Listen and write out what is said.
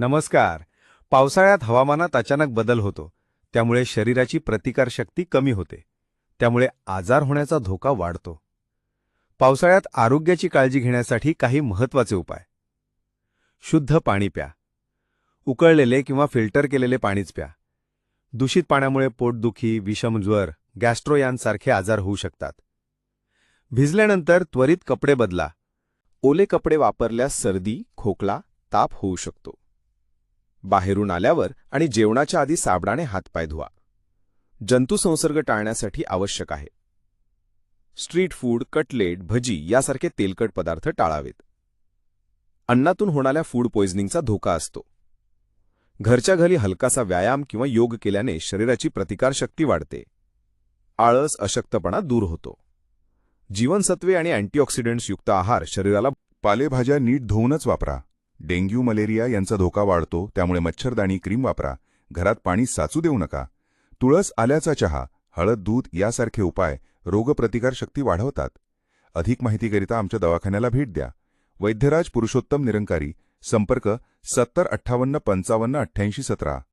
नमस्कार. पावसाळ्यात हवामानात अचानक बदल होतो. त्यामुळे शरीराची प्रतिकारशक्ती कमी होते. त्यामुळे आजार होण्याचा धोका वाढतो. पावसाळ्यात आरोग्याची काळजी घेण्यासाठी काही महत्त्वाचे उपाय. शुद्ध पाणी प्या. उकळलेले किंवा फिल्टर केलेले पाणीच प्या. दूषित पाण्यामुळे पोटदुखी विषम ज्वर गॅस्ट्रो यांसारखे आजार होऊ शकतात. भिजल्यानंतर त्वरित कपडे बदला. ओले कपडे वापरल्यास सर्दी खोकला ताप होऊ शकतो. बाहेरून आल्यावर आणि जेवणाच्या आधी साबणाने हातपाय धुवा. जंतुसंसर्ग टाळण्यासाठी आवश्यक आहे. स्ट्रीट फूड कटलेट भजी यासारखे तेलकट पदार्थ टाळावेत. अन्नातून होणाऱ्या फूड पॉइझनिंगचा धोका असतो. घरच्या घरी हलकासा व्यायाम किंवा योग केल्याने शरीराची प्रतिकारशक्ती वाढते. आळस अशक्तपणा दूर होतो. जीवनसत्वे आणि अँटीऑक्सिडंट्स युक्त आहार शरीराला पालेभाज्या नीट धुवूनच वापरा. डेंग्यू मलेरिया यांचा धोका वाढतो त्यामुळे मच्छरदाणी क्रीम वापरा. घरात पाणी साचू देऊ नका. तुळस आल्याचा चहा हळद दूध यासारखे उपाय रोगप्रतिकार शक्ती वाढवतात. अधिक माहितीकरिता आमच्या दवाखान्याला भेट द्या. वैद्यराज पुरुषोत्तम निरंकारी. संपर्क सत्तर अठ्ठावन्न पंचावन्न अठ्ठ्याऐंशी सतरा.